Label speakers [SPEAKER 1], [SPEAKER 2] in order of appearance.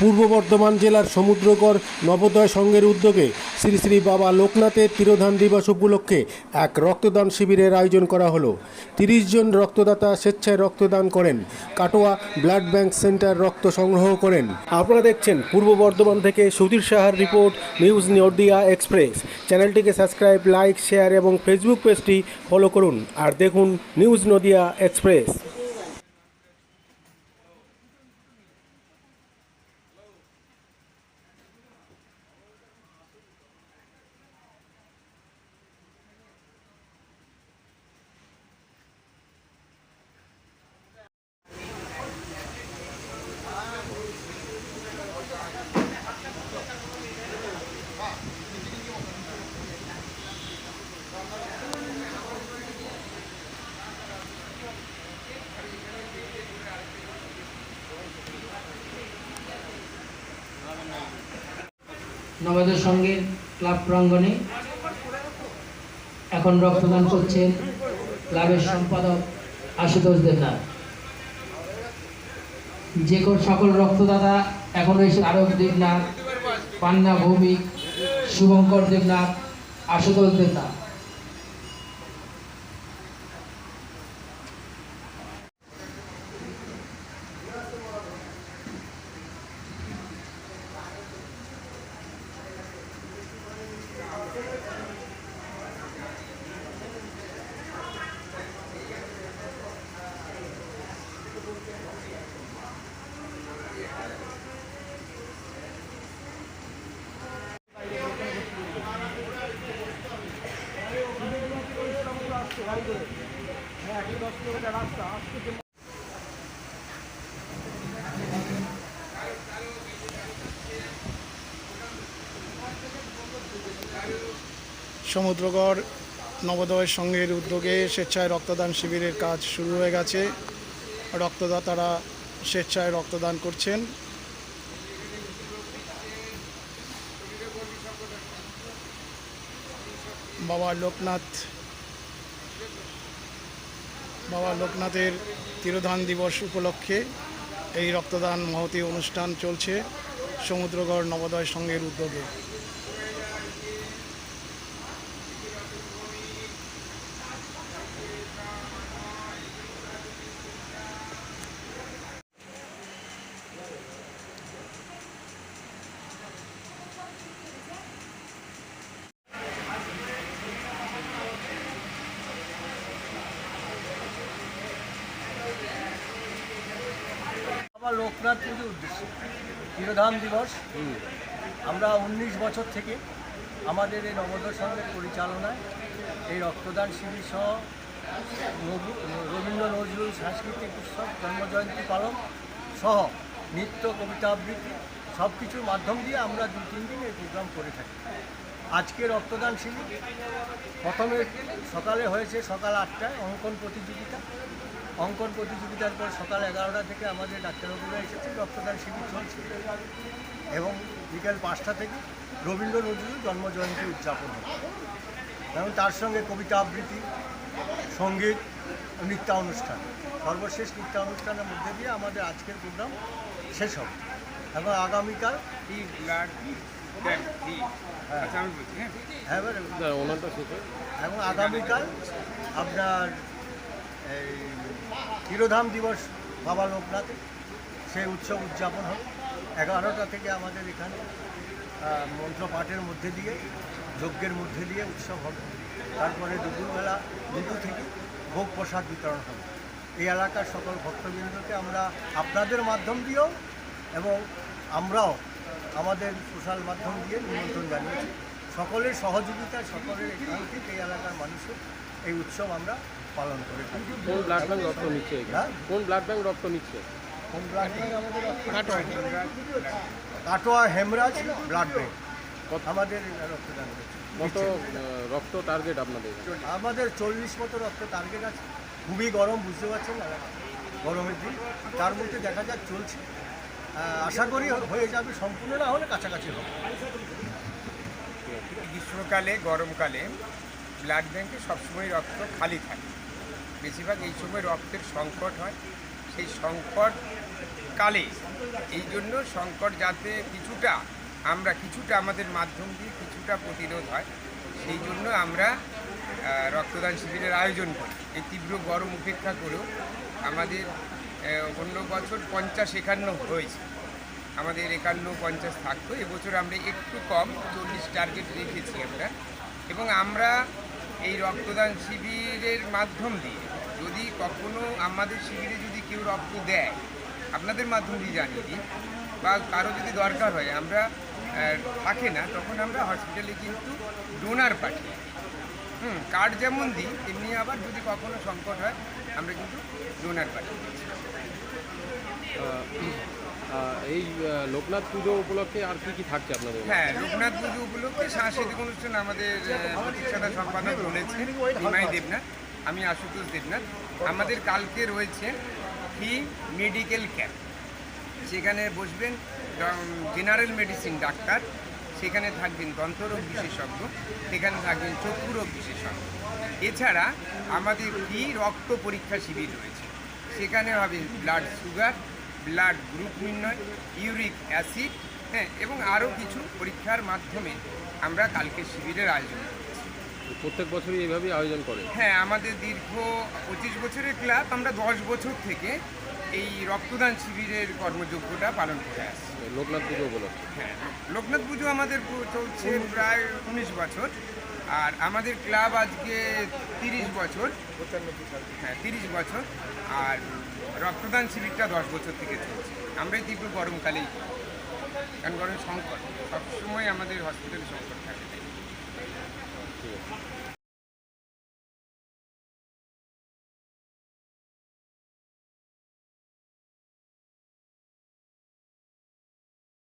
[SPEAKER 1] পূর্ব বর্ধমান জেলার সমুদ্রগড় নবোদয় সংঘের উদ্যোগে শ্রী শ্রী বাবা লোকনাথের তিরোধান দিবস উপলক্ষে এক রক্তদান শিবিরের আয়োজন করা হলো। তিরিশ জন রক্তদাতা স্বেচ্ছায় রক্তদান করেন। কাটোয়া ব্লাড ব্যাংক সেন্টার রক্ত সংগ্রহ করেন। আপনারা দেখছেন পূর্ব বর্ধমান থেকে সুধীর সাহার রিপোর্ট, নিউজ নর্দিয়া এক্সপ্রেস। চ্যানেলটিকে সাবস্ক্রাইব, লাইক, শেয়ার এবং ফেসবুক পেজটি ফলো করুন। আর দেখুন নিউজ নদিয়া এক্সপ্রেস।
[SPEAKER 2] নবাদের সঙ্গে ক্লাব প্রাঙ্গনে এখন রক্তদান করছেন ক্লাবের সম্পাদক আশুতোষ দেবনাথ। যে সকল রক্তদাতা এখন রয়েছে আরব দেবনাথ, পান্না ভৌমিক, শুভঙ্কর দেবনাথ, আশুতোষ দেবনাথ।
[SPEAKER 3] সমুদ্রগড় নবোদয় সংঘের উদ্যোগে স্বেচ্ছায় রক্তদান শিবিরের কাজ শুরু হয়ে গেছে। রক্তদাতারা স্বেচ্ছায় রক্তদান করছেন। বাবা লোকনাথ বাবা লোকনাথের তিরোধান দিবস উপলক্ষে এই রক্তদান মহতি অনুষ্ঠান চলছে সমুদ্রগড় নবোদয় সংঘের উদ্যোগে।
[SPEAKER 4] আমার লোকনাথ উদ্দেশ্য। তিরোধাম দিবস। আমরা উনিশ বছর থেকে আমাদের এই নবোদয় সংঘের পরিচালনায় এই রক্তদান শিবির সহ রবীন্দ্র নজরুল সাংস্কৃতিক উৎসব, জন্মজয়ন্তী পালন সহ নৃত্য, কবিতা আবৃত্তি সব কিছুর মাধ্যম দিয়ে আমরা দু, তিন দিন এই প্রোগ্রাম করে থাকি। আজকে রক্তদান শিবির। প্রথমে সকালে হয়েছে সকাল আটটায় অঙ্কন প্রতিযোগিতা। অঙ্কন প্রতিযোগিতার পর সকাল এগারোটা থেকে আমাদের ডাক্তারবাবুরা এসেছে রক্তদান শিবির চলছে। এবং বিকেল পাঁচটা থেকে রবীন্দ্র নজরুল জন্মজয়ন্তী উদযাপন হবে। এবং তার সঙ্গে কবিতা আবৃত্তি সংগীত নৃত্যানুষ্ঠান। সর্বশেষ নৃত্যানুষ্ঠানের মধ্যে দিয়ে আমাদের আজকের প্রোগ্রাম শেষ হবে। এবং আগামীকাল হ্যাঁ। হ্যাঁ। এবারে এবং আগামীকাল আপনার এই তিরোধাম দিবস বাবা লোকনাথে সেই উৎসব উদযাপন হবে এগারোটা থেকে আমাদের এখানে মন্ত্রপাঠের মধ্যে দিয়ে, যজ্ঞের মধ্যে দিয়ে উৎসব হবে। তারপরে দুপুরবেলা দুটো থেকে ভোগ প্রসাদ বিতরণ হবে। এই এলাকার সকল ভক্তবৃন্দকে আমরা আপনাদের মাধ্যম দিয়েও এবং আমরাও আমাদের সোশ্যাল মাধ্যম দিয়ে নিমন্ত্রণ জানিয়েছি। সকলের সহযোগিতা সকলের একান্তিক এই এলাকার মানুষের এই উৎসব আমরা পালন করে থাকি।
[SPEAKER 5] কোন ব্লাড ব্যাংক রক্ত নিচ্ছে
[SPEAKER 4] হ্যাঁ?
[SPEAKER 5] কোন ব্লাড ব্যাংক রক্ত নিচ্ছে?
[SPEAKER 4] কোন ব্লাড ব্যাংক আমাদের কাটোয়া হেমরাজ ব্লাড ব্যাংক আমাদের রক্তদান।
[SPEAKER 5] কত রক্ত টার্গেট আপনাদের
[SPEAKER 4] আমাদের চল্লিশ মতো রক্ত টার্গেট আছে। খুবই গরম বুঝতে পারছেন না গরমের দিন। তার মধ্যে দেখা যাক চলছে। আশা করি হয়ে যাবে। সম্পূর্ণ না হলে কাছাকাছি হবে।
[SPEAKER 6] গ্রীষ্মকালে গরমকালে ব্লাড ব্যাংকে সবসময় রক্ত খালি থাকে। বেশিরভাগ এই সময় রক্তের সংকট হয়। সেই সংকট কালে এই জন্য সংকট যাতে কিছুটা, আমরা কিছুটা আমাদের মাধ্যম দিয়ে কিছুটা প্রতিরোধ হয়, সেই জন্য আমরা রক্তদান শিবিরের আয়োজন করি। এই তীব্র গরম উপেক্ষা করেও আমাদের অন্য বছর পঞ্চাশ একান্ন হয়েছে। আমাদের একান্ন পঞ্চাশ থাকতো। এবছর আমরা একটু কম, চল্লিশ টার্গেট রেখেছি আমরা। এবং আমরা এই রক্তদান শিবিরের মাধ্যম দিয়ে যদি কখনো আমাদের শিবিরে যদি কেউ রক্ত দেয়, আপনাদের মাধ্যম দিয়ে জানিয়ে দিই, বা কারও যদি দরকার হয়, আমরা থাকে না, তখন আমরা হসপিটালে কিন্তু ডোনার পাঠিয়ে হুম কার্ড যেমন দিই তেমনি আবার যদি কখনো সংকট হয় আমরা কিন্তু ডোনার পাঠিয়ে
[SPEAKER 5] এই লোকনাথ পুজো উপলক্ষে আর কি কি থাকছে আপনাদের?
[SPEAKER 6] হ্যাঁ লোকনাথ পুজো উপলক্ষে সাংস্কৃতিক অনুষ্ঠান আমাদের প্রতিষ্ঠাতা সম্পাদক রয়েছে নিমাই দেবনাথ আমি আশুতোষ দেবনাথ। আমাদের কালকে রয়েছে ফি মেডিকেল ক্যাম্প। সেখানে বসবেন জেনারেল মেডিসিন ডাক্তার সেখানে থাকবেন দন্তরোগ বিশেষজ্ঞ সেখানে থাকবেন চক্ষু রোগ বিশেষজ্ঞ। এছাড়া আমাদের ফি রক্ত পরীক্ষা শিবির রয়েছে? সেখানে হবে ব্লাড সুগার ব্লাড গ্রুপ নির্ণয় ইউরিক অ্যাসিড হ্যাঁ এবং আরও কিছু পরীক্ষার মাধ্যমে আমরা কালকে শিবিরের আয়োজন করেছি।
[SPEAKER 5] প্রত্যেক বছরই এইভাবেই আয়োজন করে?
[SPEAKER 6] হ্যাঁ আমাদের দীর্ঘ পঁচিশ বছরের ক্লাব আমরা দশ বছর থেকে এই রক্তদান শিবিরের কর্মযোগ্যটা পালন করে আসছি।
[SPEAKER 5] লোকনাথ পুজো উপলক্ষে।
[SPEAKER 6] হ্যাঁ লোকনাথ পুজো আমাদের চলছে প্রায় উনিশ বছর আর আমাদের ক্লাব আজকে তিরিশ বছর। হ্যাঁ তিরিশ বছর আর রক্তদান শিবিরটা দশ বছর থেকে চলছে। আমরাই তীব্র গরমকালেই করি। কারণ গরম সংকট সবসময় আমাদের হসপিটালে সংকট থাকে।